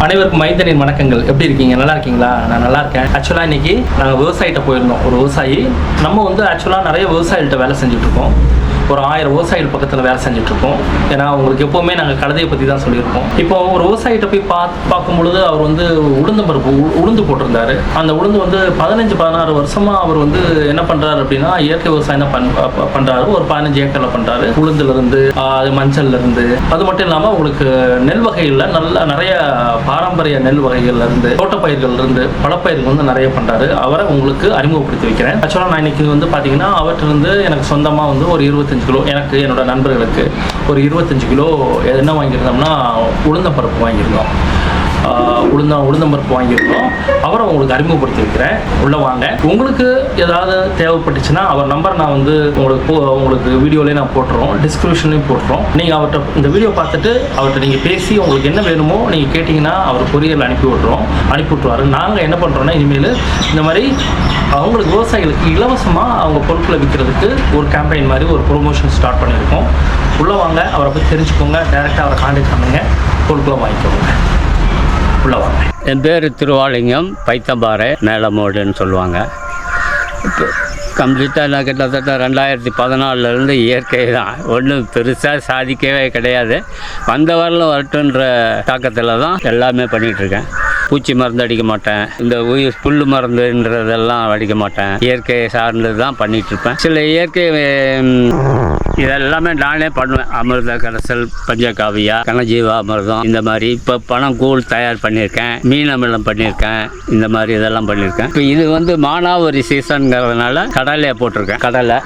அனைவருக்கும் மைந்தனின் வணக்கங்கள். எப்படி இருக்கீங்க? நல்லா இருக்கீங்களா? நான் நல்லா இருக்கேன். ஆக்சுவலாக இன்னைக்கு நாங்கள் விவசாயிகிட்ட போயிருந்தோம். ஒரு விவசாயி. நம்ம வந்து ஆக்சுவலாக நிறைய விவசாயிகள்கிட்ட வேலை செஞ்சுட்டு இருக்கோம். ஒரு ஆயிரம் விவசாயிகள் பக்கத்தில் வேலை செஞ்சுட்டு இருக்கோம் ஏன்னா அவங்களுக்கு எப்போவுமே நாங்கள் கழுதையை பற்றி தான் சொல்லியிருக்கோம். இப்போ ஒரு விவசாயிகிட்ட போய் பார்த்து பார்க்கும் பொழுது அவர் வந்து உளுந்து பருப்பு உ- உளுந்து போட்டிருந்தாரு. அந்த உளுந்து வந்து பதினஞ்சு பதினாறு வருஷமாக அவர் வந்து என்ன பண்ணுறாரு அப்படின்னா இயற்கை விவசாயம் தான் பண் பண்ணுறாரு ஒரு பதினஞ்சு ஏக்கரில் பண்ணுறாரு உளுந்துலேருந்து அது மஞ்சள்லேருந்து. அது மட்டும் இல்லாமல் உங்களுக்கு நெல் வகைகளில் நல்ல நிறைய பாரம்பரிய நெல் வகைகள்லேருந்து தோட்டப்பயிர்கள்லேருந்து இருந்து பழப்பயிர்கள் வந்து நிறைய பண்ணுறாரு அவரை உங்களுக்கு அறிமுகப்படுத்தி வைக்கிறேன். ஆக்சுவலாக நான் இன்னைக்கு வந்து பார்த்தீங்கன்னா அவர்கிட்ட இருந்து எனக்கு சொந்தமாக வந்து ஒரு இருபத்தஞ்சு கிலோ எனக்கு என்னோட நண்பர்களுக்கு ஒரு இருபத்தஞ்சு கிலோ என்ன வாங்கியிருந்தோம்னா உளுந்த பருப்பு வாங்கியிருந்தோம். உளுந்த உளுந்தம்பருப்பு வாங்கியிருக்கோம் அவரை உங்களுக்கு அறிமுகப்படுத்தியிருக்கிறேன். உள்ளே வாங்க. உங்களுக்கு ஏதாவது தேவைப்பட்டுச்சுன்னா அவர் நம்பர் நான் வந்து உங்களுக்கு போ- உங்களுக்கு வீடியோலேயே நான் போட்டுறோம். டிஸ்கிரிப்ஷன்லேயும் போட்டுறோம். நீங்கள் அவர்கிட்ட இந்த வீடியோ பார்த்துட்டு அவர்கிட்ட நீங்கள் பேசி உங்களுக்கு என்ன வேணுமோ நீங்கள் கேட்டிங்கன்னா அவர் கொரியரில் அனுப்பி விட்றோம் அனுப்பி விட்ருவாரு நாங்கள் என்ன பண்ணுறோன்னா இனிமேல் இந்த மாதிரி அவங்களுக்கு விவசாயிகளுக்கு இலவசமாக அவங்க பொருட்களை விற்கிறதுக்கு ஒரு கேம்பெயின் மாதிரி ஒரு ப்ரொமோஷன் ஸ்டார்ட் பண்ணியிருக்கோம். உள்ளே வாங்க. அவரை பற்றி தெரிஞ்சுக்கோங்க. டேரெக்டாக அவரை காண்டாக்ட் பண்ணுங்கள் பொருட்களை வாங்கிக்கோங்க. உள்ளே என் பேர் திருவாலிங்கம் பைத்தம்பாறை மேலமோடுன்னு சொல்லுவாங்க. இப்போ கம்ப்ளீட்டாக நான் கிட்டத்தட்ட ரெண்டாயிரத்தி பதினாலருந்து இயற்கை தான். ஒன்றும் பெருசாக சாதிக்கவே கிடையாது. வந்த வரலும் வரட்டுன்ற தாக்கத்தில் தான் எல்லாமே பண்ணிகிட்ருக்கேன் பூச்சி மருந்து அடிக்க மாட்டேன். இந்த உயிர் புல் மருந்துன்றதெல்லாம் அடிக்க மாட்டேன். இயற்கையை சார்ந்தது தான் பண்ணிகிட்ருப்பேன் சில இயற்கை இதெல்லாமே நானே பண்ணுவேன். அமிர்த கரைசல் பஞ்சகாவியா கனஜீவா அமிர்தம் இந்த மாதிரி இப்போ பணம் கூழ் தயார் பண்ணியிருக்கேன். மீன் அமிலம் பண்ணியிருக்கேன். இந்த மாதிரி இதெல்லாம் பண்ணியிருக்கேன். இப்போ இது வந்து மானாவரி சீசனுங்கிறதுனால கடலையை போட்டிருக்கேன். கடலை.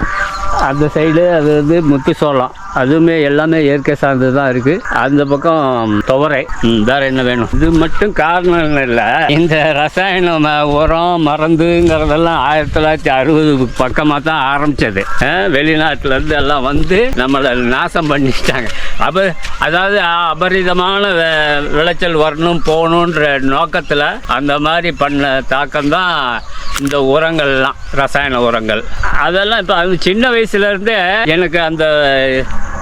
அந்த சைடு அது வந்து முத்து சோளம் அதுவுமே எல்லாமே இயற்கை சார்ந்தது தான் இருக்குது அந்த பக்கம் துவரை. வேற என்ன வேணும்? இது மட்டும் காரணம் இல்லை. இந்த ரசாயன உரம் மருந்துங்கிறதெல்லாம் ஆயிரத்தி தொள்ளாயிரத்தி அறுபது பக்கமாக தான் ஆரம்பிச்சது. அஹ், வெளிநாட்டுல இருந்து எல்லாம் வந்து நம்மளை நாசம் பண்ணிட்டாங்க அப்போ அதாவது அபரிதமான விளைச்சல் வரணும் போகணுன்ற நோக்கத்தில் அந்த மாதிரி பண்ண தாக்கம் தான் இந்த உரங்கள்லாம் ரசாயன உரங்கள். அதெல்லாம் இப்போ அது சின்ன வயசுலேருந்தே எனக்கு அந்த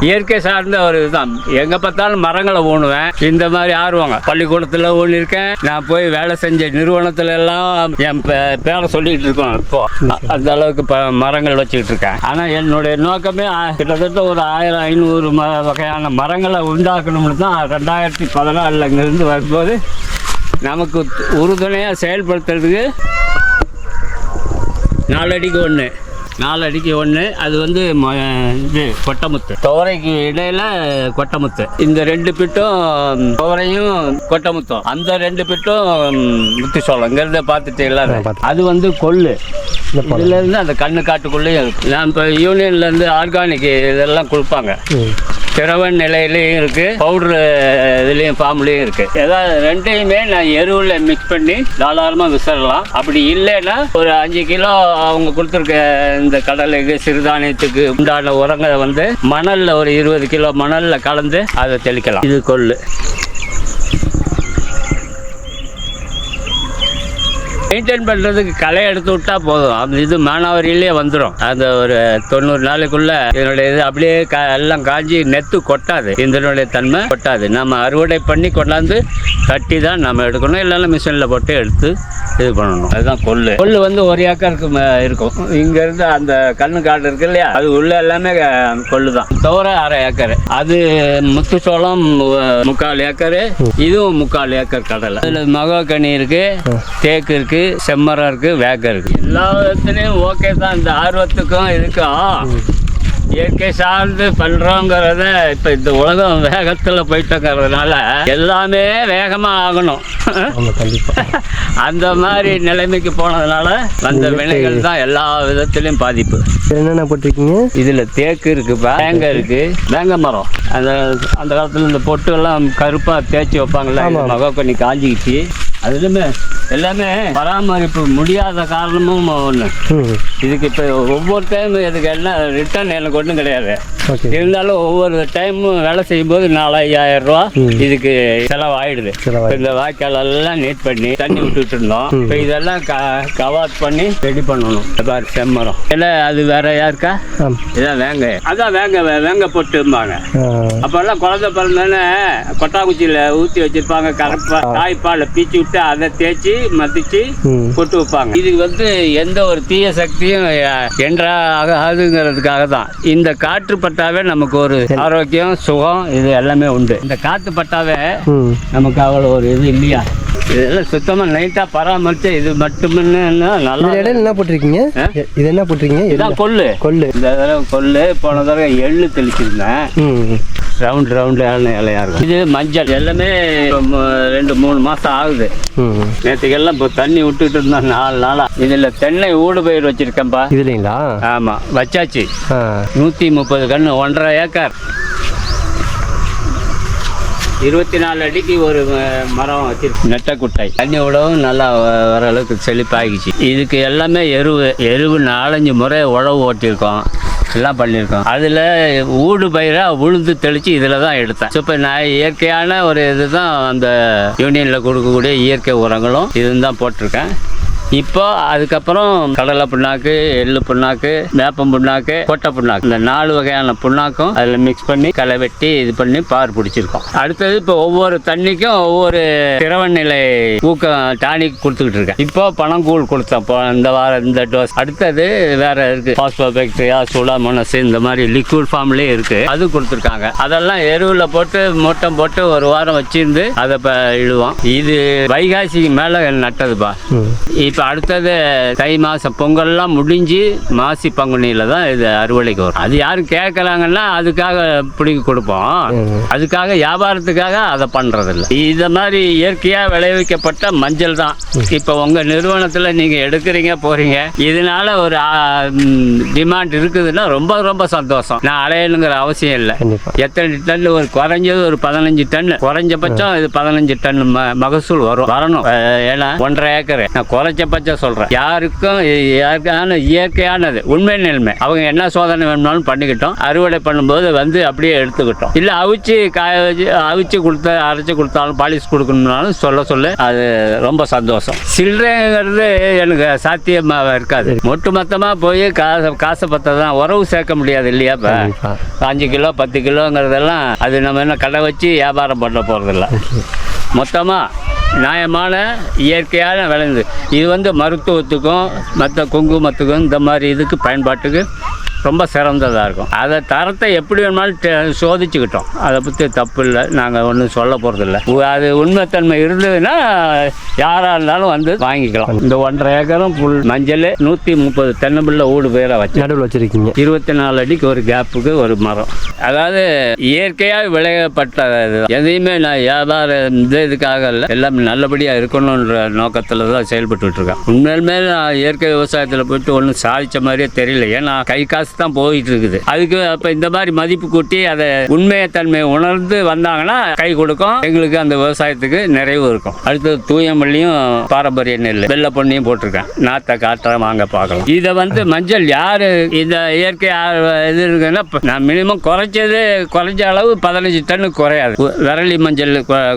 இயற்கை சார்ந்த ஒரு இதுதான். எங்கே பார்த்தாலும் மரங்களை ஊணுவேன் இந்த மாதிரி ஆர்வங்க. பள்ளிக்கூடத்தில் ஊனிருக்கேன். நான் போய் வேலை செஞ்ச நிறுவனத்துல எல்லாம் என் பே பேரை சொல்லிக்கிட்டு இருக்கோம் இப்போ. அந்த அளவுக்கு மரங்கள் வச்சுக்கிட்டு இருக்கேன். ஆனால் என்னுடைய நோக்கமே கிட்டத்தட்ட ஒரு ஆயிரம் ஐநூறு ம வகையான மரங்களை உண்டாக்கணும்னு தான் ரெண்டாயிரத்தி பதினாலில் இங்கேருந்து வரும்போது நமக்கு உறுதுணையாக செயல்படுத்துறதுக்கு நாலடிக்கு ஒன்று நாலடிக்கு ஒன்று அது வந்து இது கொட்டமுத்து. துவரைக்கு இடையில கொட்டமுத்து. இந்த ரெண்டு பிட்டும் துவரையும் கொட்டமுத்தும். அந்த ரெண்டு பிட்டும் முத்து சோளம் இங்கேருந்து பார்த்துட்டீங்களா அது வந்து கொள்ளு. இதுல இருந்து அந்த கண்ணு காட்டுக்குள்ளேயும் நான் இப்போ யூனியன்ல இருந்து ஆர்கானிக் இதெல்லாம் கொடுப்பாங்க. திரவ நிலையிலையும் இருக்கு பவுடர் இதுலேயும் ஃபார்ம்லேயும் இருக்கு. ஏதாவது ரெண்டையுமே நான் எருவில் மிக்ஸ் பண்ணி தாராளமாக விசிறலாம். அப்படி இல்லைன்னா ஒரு அஞ்சு கிலோ அவங்க கொடுத்துருக்க இந்த கடலுக்கு சிறுதானியத்துக்கு உண்டான உரங்களை வந்து மணலில் ஒரு இருபது கிலோ மணலில் கலந்து அதை தெளிக்கலாம். இது கொள்ளு. மெயின்டைன் பண்ணுறதுக்கு களை எடுத்து விட்டா போதும். அந்த இது மானாவாரியிலே வந்துடும் அந்த ஒரு தொண்ணூறு நாளைக்குள்ள இதனுடைய இது அப்படியே எல்லாம் காஞ்சி நெத்து கொட்டாது. இதனுடைய தன்மை கொட்டாது. நம்ம அறுவடை பண்ணி கொண்டாந்து கட்டி தான் நம்ம எடுக்கணும். இல்லைன்னா மிஷினில் போட்டு எடுத்து இது பண்ணணும். அதுதான் கொள்ளு. கொள்ளு வந்து ஒரு ஏக்கருக்கு இருக்கும். இங்கேருந்து அந்த கண்ணு காடு இருக்கு இல்லையா? அது உள்ள எல்லாமே கொள்ளு தான் தவிர அரை ஏக்கர். அது முத்து சோளம் அஹ், முக்கால் ஏக்கரு. இதுவும் முக்கால் ஏக்கர் கடலை. அதில் மகாக்கனி இருக்கு. தேக்கு இருக்கு செம்மரம் இருக்கு வேக்கம் இருக்கு. எல்லா ஓகே தான் இந்த ஆர்வத்துக்கும் இதுக்கும். இயற்கை சார்ந்து பண்றோங்கிறத இப்ப இந்த உலகம் வேகத்துல போயிட்டோங்கிறதுனால எல்லாமே வேகமா ஆகணும். அந்த மாதிரி நிலைமைக்கு போனதுனால வந்த வினைகள் தான் எல்லா விதத்திலையும் பாதிப்பு. என்னென்ன போட்டிருக்கீங்க? இதுல தேக்கு இருக்கு வேங்க இருக்கு வேங்க மரம். அந்த அந்த காலத்துல இந்த பொட்டு எல்லாம் கருப்பா தேய்ச்சி வைப்பாங்கல்ல ஆமா. மகா பண்ணி காஞ்சிக்கிச்சு. அதுலயுமே எல்லாமே பராமரிப்பு முடியாத காரணமும் ஒன்று இதுக்கு இப்போ ஒவ்வொரு டைம் இதுக்கு என்ன ரிட்டர்ன் எனக்கு ஒன்றும் கிடையாது. இருந்தாலும் ஒவ்வொரு டைமும் வேலை செய்யும்போது நாலாயிரம் ரூபா இதுக்கு செலவாயிடுது. இந்த வாய்க்கால் எல்லாம் நீட் பண்ணி தண்ணி விட்டுட்டு இருந்தோம் இப்போ இதெல்லாம் கவர் பண்ணி ரெடி பண்ணணும். பாரு செம்மரம். இல்லை அது வேற யாருக்கா? இதான் வேங்க. அதான் வேங்க வேங்க பொட்டும்பாங்க. அப்போல்லாம் குழந்தை பிறந்தோன்னே கொட்டாங்குச்சியில் ஊற்றி வச்சிருப்பாங்க கரப்பா தாய்ப்பாலை பீச்சி விட்டு அதை தேய்ச்சி மத்திச்சு ம். பொட்டு வைப்பாங்க. இதுக்கு வந்து எந்த ஒரு தீய சக்தியும் என்றா ஆகாதுங்கிறதுக்காக தான். இந்த காற்று பட்டாவே நமக்கு ஒரு ஆரோக்கியம் சுகம் இது எல்லாமே உண்டு. இந்த காற்று பட்டாவே நமக்கு அவ்வளோ ஒரு இது இல்லையா? இதெல்லாம் சுத்தமாக நைட்டாக பராமரித்து இது மட்டுமே நல்லா இடையில என்ன போட்டிருக்கீங்க? இது என்ன போட்டிருக்கீங்க? இதான் கொள்ளு. கொள்ளு. இந்த தடவை கொள்ளு போன தடவை எள்ளு தெளிச்சிருந்தேன். ரவுண்ட் ரவுண்டான இலையா இருக்கும். இது மஞ்சள். எல்லாமே ரெண்டு மூணு மாதம் ஆகுது. நேற்றுக்கெல்லாம் இப்போ தண்ணி விட்டுட்டு இருந்தோம் நாலு நாளா. இதில் தென்னை ஊடு பயிர் வச்சிருக்கேன்ப்பா. இதுலைங்களா? ஆமாம் வச்சாச்சு. நூற்றி முப்பது கன்று ஒன்றரை ஏக்கர். இருபத்தி நாலு அடிக்கு ஒரு மரம் வச்சிருக்கு. நெட்டக்குட்டை. தண்ணி விடவும் நல்லா வர அளவுக்கு செழிப்பாகிச்சு இதுக்கு எல்லாமே எருவு எருவு நாலஞ்சு முறை உழவு ஓட்டியிருக்கோம். எல்லாம் பண்ணியிருக்கோம். அதில் ஊடு பயிராக உளுந்து தெளித்து இதில் தான் எடுத்தேன். இப்போ நான் இயற்கையான ஒரு இதுதான் அந்த யூனியனில் கொடுக்கக்கூடிய இயற்கை உரங்களும் இதுவும் தான் போட்டிருக்கேன். இப்போ அதுக்கப்புறம் கடலை புண்ணாக்கு எள்ளு புண்ணாக்கு வேப்பம் புண்ணாக்கு கொட்டை புண்ணாக்கு. இந்த நாலு வகையான புண்ணாக்கும் அதில் மிக்ஸ் பண்ணி களை வெட்டி இது பண்ணி பார் பிடிச்சிருக்கோம். அடுத்தது இப்போ ஒவ்வொரு தண்ணிக்கும் ஒவ்வொரு திரவ நிலை ஊக்கம் டானிக் கொடுத்துக்கிட்டு இருக்கேன். இப்போ பணங்கூழ் கொடுத்தேன். இப்போ இந்த வாரம் இந்த டோஸ் அடுத்தது வேற இருக்கு. பாஸ்போபாக்டீரியா சூடாமோனஸ் இந்த மாதிரி லிக்விட் ஃபார்ம்லேயே இருக்கு. அது கொடுத்துருக்காங்க. அதெல்லாம் எருவில் போட்டு மூட்டம் போட்டு ஒரு வாரம் வச்சிருந்து அதை இப்போ இழுவோம். இது வைகாசிக்கு மேலே நட்டதுப்பா. ம். இப்போ அடுத்தது தை மாதம் பொங்கல்லாம் முடிஞ்சு மாசி பங்குனியில் தான் இது அறுவடைக்கு வரும். அது யாரும் கேட்குறாங்கன்னா அதுக்காக பிடிங்கி கொடுப்போம். அதுக்காக வியாபாரத்துக்காக அதை பண்ணுறதில்ல இந்த மாதிரி இயற்கையாக விளைவிக்கப்பட்ட மஞ்சள் தான். இப்போ உங்கள் நிறுவனத்தில் நீங்கள் எடுக்கிறீங்க போகிறீங்க இதனால ஒரு டிமாண்ட் இருக்குதுன்னா ரொம்ப ரொம்ப சந்தோஷம். நான் அலையணுங்கிற அவசியம் இல்லை. எத்தனை டன் ஒரு குறைஞ்சது ஒரு பதினஞ்சு டன். குறைஞ்சபட்சம் இது பதினஞ்சு டன் மகசூல் வரும். வரணும். ஏன்னா ஒன்றரை ஏக்கர். நான் குறைஞ்சபட்சம் சொல்றேன். யாருக்கும் இ- யாருக்கான இயற்கையானது உண்மை நிலைமை. அவங்க என்ன சோதனை வேணும்னாலும் பண்ணிக்கிட்டோம். அறுவடை பண்ணும்போது வந்து அப்படியே எடுத்துக்கிட்டோம். இல்லை அவிச்சு காய வச்சு அவிச்சு கொடுத்த அரைச்சு கொடுத்தாலும் பாலிஷ் கொடுக்கணும்னாலும் சொல்ல சொல்ல அது ரொம்ப சந்தோஷம். சில்லறைங்கிறது எனக்கு சாத்தியமாக இருக்காது. ஒட்டு மொத்தமாக போய் காசை காசை பற்ற தான் உறவு சேர்க்க முடியாது இல்லையா இப்போ? அஞ்சு கிலோ பத்து கிலோங்கிறதெல்லாம் அது நம்ம என்ன கடை வச்சு வியாபாரம் பண்ண போகிறதில்ல மொத்தமாக நியாயமான இயற்கையான விளைந்து இது வந்து மருத்துவத்துக்கும் மற்ற குங்குமத்துக்கும் இந்த மாதிரி இதுக்கு பயன்பாட்டுக்கு ரொம்ப சிறந்ததாக இருக்கும். அதை தரத்தை எப்படி வேணுமாலும் சோதிச்சுக்கிட்டோம். அதை பற்றி தப்பு இல்லை நாங்கள் ஒன்றும் சொல்ல போகிறதில்ல அது உண்மைத்தன்மை இருந்ததுன்னா யாராக இருந்தாலும் வந்து வாங்கிக்கலாம். இந்த ஒன்றரை ஏக்கரும் புல் மஞ்சள் நூற்றி முப்பது தென்னம்பிள்ளை ஊடு பேரை வச்சு நடுவில் வச்சிருக்கீங்க. இருபத்தி நாலு அடிக்கு ஒரு கேப்புக்கு ஒரு மரம். அதாவது இயற்கையாக விளையப்பட்ட இது. எதையுமே நான் வியாபார இந்த இதுக்காக இல்லை. எல்லாம் நல்லபடியாக இருக்கணுன்ற நோக்கத்தில் தான் செயல்பட்டுட்டு இருக்கேன். உண்மையிலுமே நான் இயற்கை விவசாயத்தில் போயிட்டு ஒன்றும் சாதிச்ச மாதிரியே தெரியல. ஏன்னா கை காசு தான் போயிட்டு இருக்குது அதுக்கு அப்போ இந்த மாதிரி மதிப்பு கூட்டி அதை உண்மையை தன்மையை உணர்ந்து வந்தாங்கன்னா கை கொடுக்கும். எங்களுக்கு அந்த விவசாயத்துக்கு நிறைவு இருக்கும். அடுத்தது தூயமல்லியும் பாரம்பரிய நெல் வெள்ளை பொண்ணையும் போட்டிருக்கேன். நாத்தை காட்டுற வாங்க பார்க்கலாம். இதை வந்து மஞ்சள் யார் இந்த இயற்கை இது இருக்குன்னா நான் மினிமம் குறைச்சது குறைஞ்ச அளவு பதினஞ்சு டன்னு குறையாது. விரலி மஞ்சள்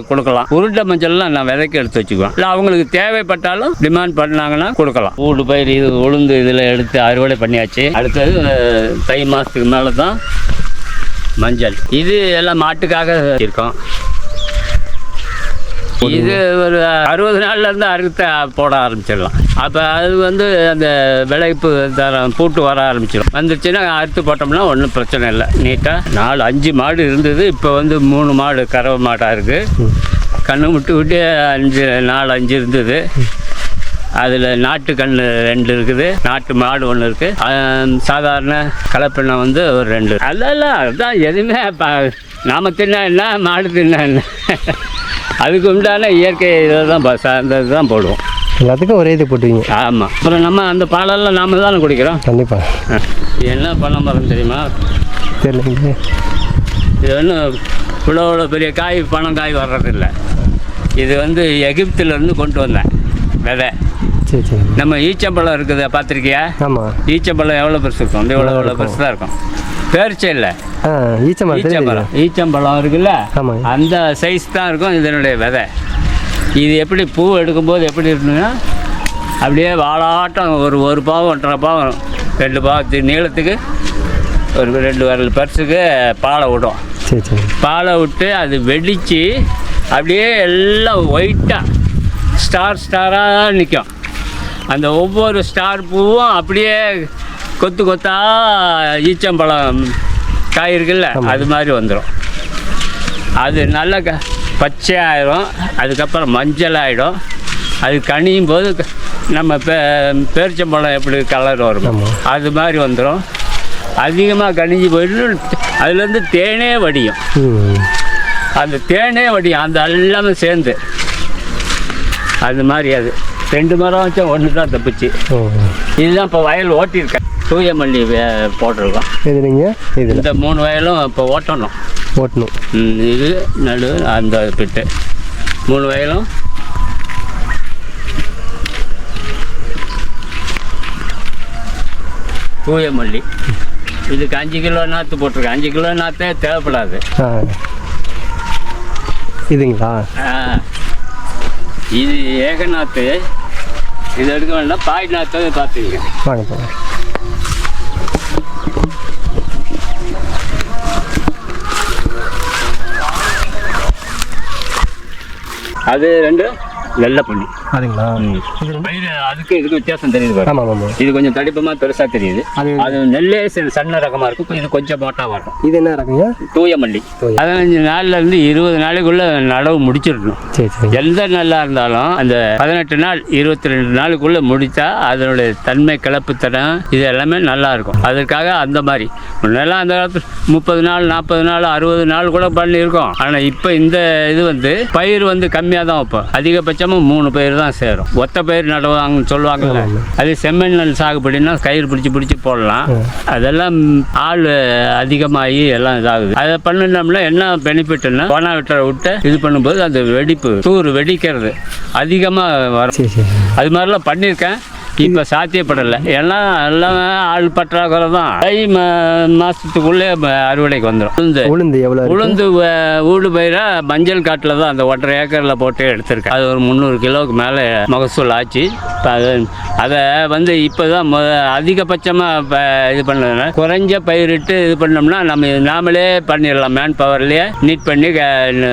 கொடுக்கலாம். உருண்டை மஞ்சள்லாம் நான் விதைக்கு எடுத்து வச்சுக்குவேன். இல்லை அவங்களுக்கு தேவைப்பட்டாலும் டிமாண்ட் பண்ணாங்கன்னா கொடுக்கலாம். ஊடு பயிர் இது உளுந்து இதில் எடுத்து அறுவடை பண்ணியாச்சு. அடுத்தது தை மாதத்துக்கு மேலே தான் மஞ்சள். இது எல்லாம் மாட்டுக்காக இருக்கோம் இது ஒரு அறுபது நாள்ல இருந்து அறுத்த போட ஆரம்பிச்சிடலாம். அப்போ அது வந்து அந்த விளைப்பு தரம் பூட்டு வர ஆரம்பிச்சிடும். வந்துருச்சுன்னா அறுத்து போட்டோம்னா ஒன்றும் பிரச்சனை இல்லை. நீட்டாக நாலு அஞ்சு மாடு இருந்தது. இப்போ வந்து மூணு மாடு கறவை மாடாக இருக்குது கண்ணு விட்டு விட்டு அஞ்சு நாலு அஞ்சு இருந்தது. அதில் நாட்டு ரெண்டு இருக்குது. நாட்டு மாடு ஒன்று இருக்குது சாதாரண கலப்பெண்ணை வந்து ஒரு ரெண்டு. அதெல்லாம் அதுதான் எதுவுமே நாம் தின்னா என்ன மாடு தின்னா என்ன. அதுக்கு உண்டான இயற்கை இதில் தான் சார்ந்தது தான் போடுவோம். எல்லாத்துக்கும் ஒரே இது போட்டுருவீங்க ஆமாம் அப்புறம் நம்ம அந்த பாலெல்லாம் நாம தானே குடிக்கிறோம். கண்டிப்பா. அஹ். இது என்ன பனை மரம் தெரியுமா? தெரியல இது ஒன்றும் இவ்வளோ பெரிய காய் பணம் காய் வர்றதில்லை. இது வந்து எகிப்திலேருந்து கொண்டு வந்தேன். விதை. சரி சரி. நம்ம ஈச்சம்பழம் இருக்குது பார்த்துருக்கியா? ஆமாம் ஈச்சம்பழம் எவ்வளோ பெருசு இருக்கும்? இவ்வளோ எவ்வளோ பெருசு தான் இருக்கும்? பேரிச்சை இல்லை. ஆ ஈச்ச மரம் தெரியுது. ஈச்சம்பழம். ஈச்சம்பழம் இருக்குல்ல. அந்த சைஸ் தான் இருக்கும் இதனுடைய விதை. இது எப்படி பூ எடுக்கும்போது எப்படி இருக்குன்னா அப்படியே வாழாட்டம் ஒரு ஒரு பாவம் ஒன்றரை பாவம் ரெண்டு பாவத்து நீளத்துக்கு ஒரு ரெண்டு விரல் பர்ஸுக்கு பாலை விடும். சரி சரி. பாலை விட்டு அது வெடித்து அப்படியே எல்லாம் ஒயிட்டாக ஸ்டார் ஸ்டாராக நிற்கும் அந்த ஒவ்வொரு ஸ்டார் பூவும் அப்படியே கொத்து கொத்தா ஈச்சம்பழம் காய் இருக்குல்ல அது மாதிரி வந்துடும் அது நல்ல க பச்சையாயிரும் அதுக்கப்புறம் மஞ்சள் ஆகிடும் அது கனியும் போது நம்ம பே பேரிச்சம்பழம் எப்படி கலர் வரும். அது மாதிரி வந்துடும் அதிகமாக கனிஞ்சு போயிட்டு அதுலேருந்து தேனே வடியும். அந்த தேனே வடியும். அந்த எல்லாமே சேர்ந்து. அது மாதிரி அது. ரெண்டு மரம் வச்சா ஒன்று தான் தப்பிச்சு. இதுதான் இப்போ வயல் ஓட்டியிருக்கேன். தூய மல்லி வே- போட்டிருக்கோம். இது நீங்கள் இதில் இந்த மூணு வயலும் இப்போ ஓட்டணும். ஓட்டணும். இது நடு அந்த பிட்டு. மூணு வயலும். தூய மல்லி இதுக்கு அஞ்சு கிலோ நாற்று போட்டிருக்கேன். அஞ்சு கிலோ நாற்றே தேவைப்படாது. இதுங்களா. இது ஏக நாற்று இது எடுக்க வேண்டாம். பாய் நாற்று பார்த்துங்க வாங்க போங்க. அது ரெண்டு. வெள்ளை பண்ணி. அதுங்களா பயிர் அதுக்கு இதுக்கு வித்தியாசம் தெரியுது ஆமாம் ஆமாம் இது கொஞ்சம் தடிப்பமா பெருசா தெரியுது. அது அது நெல்லே சின்ன சன்ன ரகமா இருக்கும். இது கொஞ்சம் மோட்டாவா இருக்கும் இது என்ன ரகங்க? தூய மல்லி. பதினஞ்சு நாள்ல இருந்து இருபது நாளைக்குள்ள நடவு முடிச்சிடணும். சரி சரி. எந்த நெல்லா இருந்தாலும் அந்த பதினெட்டு நாள் இருபத்தி ரெண்டு நாளுக்குள்ள முடித்தா அதனுடைய தன்மை கிளப்புத்தனம் இது எல்லாமே நல்லா இருக்கும். அதற்காக அந்த மாதிரி. முன்னெல்லாம் அந்த காலத்தில் முப்பது நாள் நாற்பது நாள் அறுபது நாள் கூட பண்ணியிருக்கோம். ஆனால் இப்போ இந்த இது வந்து பயிர் வந்து கம்மியாக தான் வைப்போம். அதிகபட்சமாக மூணு பயிர் தான் சேரும். ஒத்த பயிர் நடுவாங்கன்னு சொல்லுவாங்கல்ல. அது செம்மண் நெல் சாகுபடினா கயிறு பிடிச்சி பிடிச்சி போடலாம். அதெல்லாம் ஆள் அதிகமாகி எல்லாம் இதாகுது. அதை பண்ணினோம்னா என்ன பெனிஃபிட்னா போனா விட்ட விட்டு இது பண்ணும்போது அந்த வெடிப்பு தூர் வெடிக்கிறது. அதிகமாக வரும். அது மாதிரிலாம் பண்ணியிருக்கேன். இப்போ சாத்தியப்படலை. ஏன்னா எல்லாமே ஆள் பற்றாக்குறை தான் தை மா மாதத்துக்குள்ளே அறுவடைக்கு வந்துடும் உளுந்து. உளுந்து எவ்வளோ? உளுந்து ஊடு பயிரா மஞ்சள் காட்டில் தான் அந்த ஒன்றரை ஏக்கரில் போட்டு எடுத்திருக்கேன். அது ஒரு முந்நூறு கிலோவுக்கு மேலே மகசூல் ஆச்சு. இப்போ அது அதை வந்து இப்போ தான் முத அதிகபட்சமாக இப்போ இது பண்ணதுனால குறைஞ்ச பயிரிட்டு இது பண்ணோம்னா நம்ம நாமளே பண்ணிடலாம். மேன் பவர்லேயே நீட் பண்ணி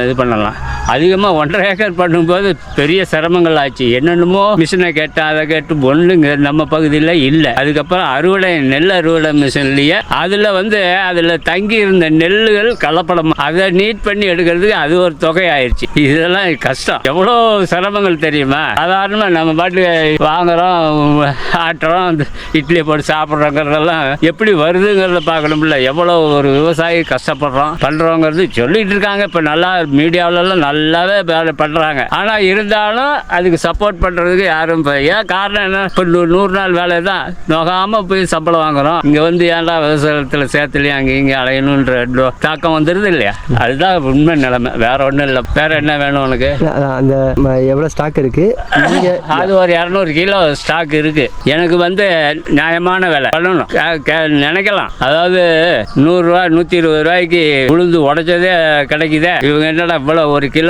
இது பண்ணலாம். அதிகமாக ஒன்றரை ஏக்கர் பண்ணும்போது பெரிய சிரமங்கள் ஆச்சு. என்னென்னமோ மிஷினை கேட்டேன் அதை கேட்டு ஒன்றுங்க நம்ம பகுதியில் இல்லை. அதுக்கப்புறம் அறுவடை நெல் அறுவடை மிஷின்லேயே அதில் வந்து அதில் தங்கி இருந்த நெல்லுகள் கலப்படம். அதை நீட் பண்ணி எடுக்கிறதுக்கு அது ஒரு தொகை ஆயிடுச்சு இதெல்லாம் கஷ்டம். எவ்வளோ சிரமங்கள் தெரியுமா? சாதாரணமாக நம்ம பாட்டுக்கு வாங்குகிறோம் ஆட்டுறோம் இட்லி இட்லியை போட்டு சாப்பிட்றோங்கிறதெல்லாம் எப்படி வருதுங்கிறத பார்க்கணும்ல எவ்வளோ ஒரு விவசாயி கஷ்டப்படுறோம் பண்ணுறோங்கிறது சொல்லிட்டு இருக்காங்க. இப்போ நல்லா மீடியாவிலலாம் நல்லாவே வேலை பண்ணுறாங்க ஆனால் இருந்தாலும் அதுக்கு சப்போர்ட் பண்ணுறதுக்கு யாரும் ஏன் காரணம் என்ன? இப்போ நூறு நாள் வேலை தான். நோகாமல் போய் சம்பளம் வாங்குறோம். இங்கே வந்து ஏன்டா விவசாயத்தில் சேர்த்துலையும் அங்கே இங்கே அலையணுன்ற தாக்கம் வந்துடுது இல்லையா? அதுதான் உண்மை நிலைமை. வேற ஒன்றும் இல்லை. வேற என்ன வேணும் உனக்கு? அந்த எவ்வளோ ஸ்டாக் இருக்கு? அது ஒரு இரநூறு கிலோ ஸ்டாக் இருக்கு. எனக்கு வந்து நியாயமான விலை. பண்ணணும். நினைக்கலாம். அதாவது நூறுரூவா நூற்றி இருபது ரூபாய்க்கு உளுந்து உடைச்சதே கிடைக்குதே. இவங்க என்னடா இவ்வளோ ஒரு கிலோ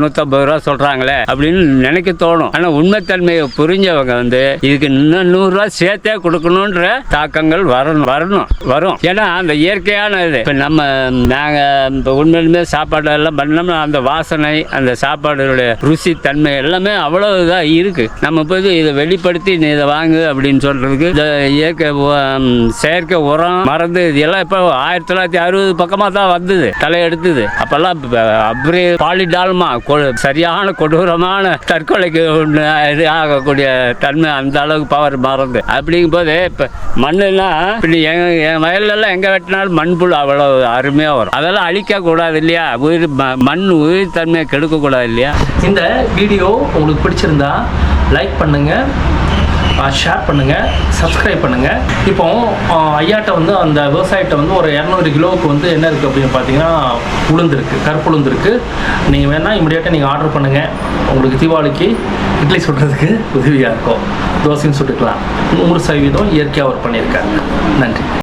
நூற்றம்பது ரூபா சொல்கிறாங்களே அப்படின்னு நினைக்க தோணும். ஆனால் உண்மைத்தன்மையை புரிஞ்சவங்க வந்து இதுக்கு இன்னும் நூறுரூவா சேர்த்தே கொடுக்கணுன்ற தாக்கங்கள் வரணும் வரணும் வரும். ஏன்னா அந்த இயற்கையான இது இப்போ நம்ம நாங்கள் இப்போ உண்மையிலுமே சாப்பாடு எல்லாம் பண்ணோம்னா அந்த வாசனை அந்த சாப்பாடுடைய ருசி தன்மை எல்லாமே அவ்வளோ இதாக இருக்கு. நம்ம போய் இதை வெளிப்படுத்தி நீ இதை வாங்கு அப்படின்னு சொல்றதுக்கு இந்த இயற்கை செயற்கை உரம் மருந்து இதெல்லாம் இப்போ ஆயிரத்தி தொள்ளாயிரத்தி அறுபது பக்கமாக தான் வந்தது தலையெடுத்தது. அப்போல்லாம் அப்படியே பாலிடா கொ- சரியான கொடூரமான தற்கொலைக்கு ஒன்று இது ஆகக்கூடிய தன்மை அந்த அளவுக்கு பவர் மறந்து அப்படிங்கும் போது இப்போ மண்ணுனா இப்படி என் வயல்லெல்லாம் எங்கே வெட்டினாலும் மண்புழு அவ்வளோ அருமையாக வரும். அதெல்லாம் அழிக்கக்கூடாது இல்லையா? உயிர் ம- மண் உயிர் தன்மையை கெடுக்கக்கூடாது இல்லையா? இந்த வீடியோ உங்களுக்கு பிடிச்சிருந்தா லைக் பண்ணுங்கள் ஷேர் பண்ணுங்கள் சப்ஸ்கிரைப் பண்ணுங்கள் இப்போ ஐயாட்ட வந்து அந்த விவசாயிட்ட வந்து ஒரு இரநூறு கிலோவுக்கு வந்து என்ன இருக்குது அப்படின்னு பார்த்தீங்கன்னா உளுந்து இருக்குது நீங்கள் வேணால் இமிடியேட்டாக நீங்கள் ஆர்டர் பண்ணுங்கள் உங்களுக்கு தீபாவளிக்கு இட்லி சுடுறதுக்கு உதவியாக இருக்கும். தோசையும் சுட்டுக்கலாம். நூறு சதவீதம் இயற்கையாக ஒர்க் பண்ணியிருக்காங்க நன்றி.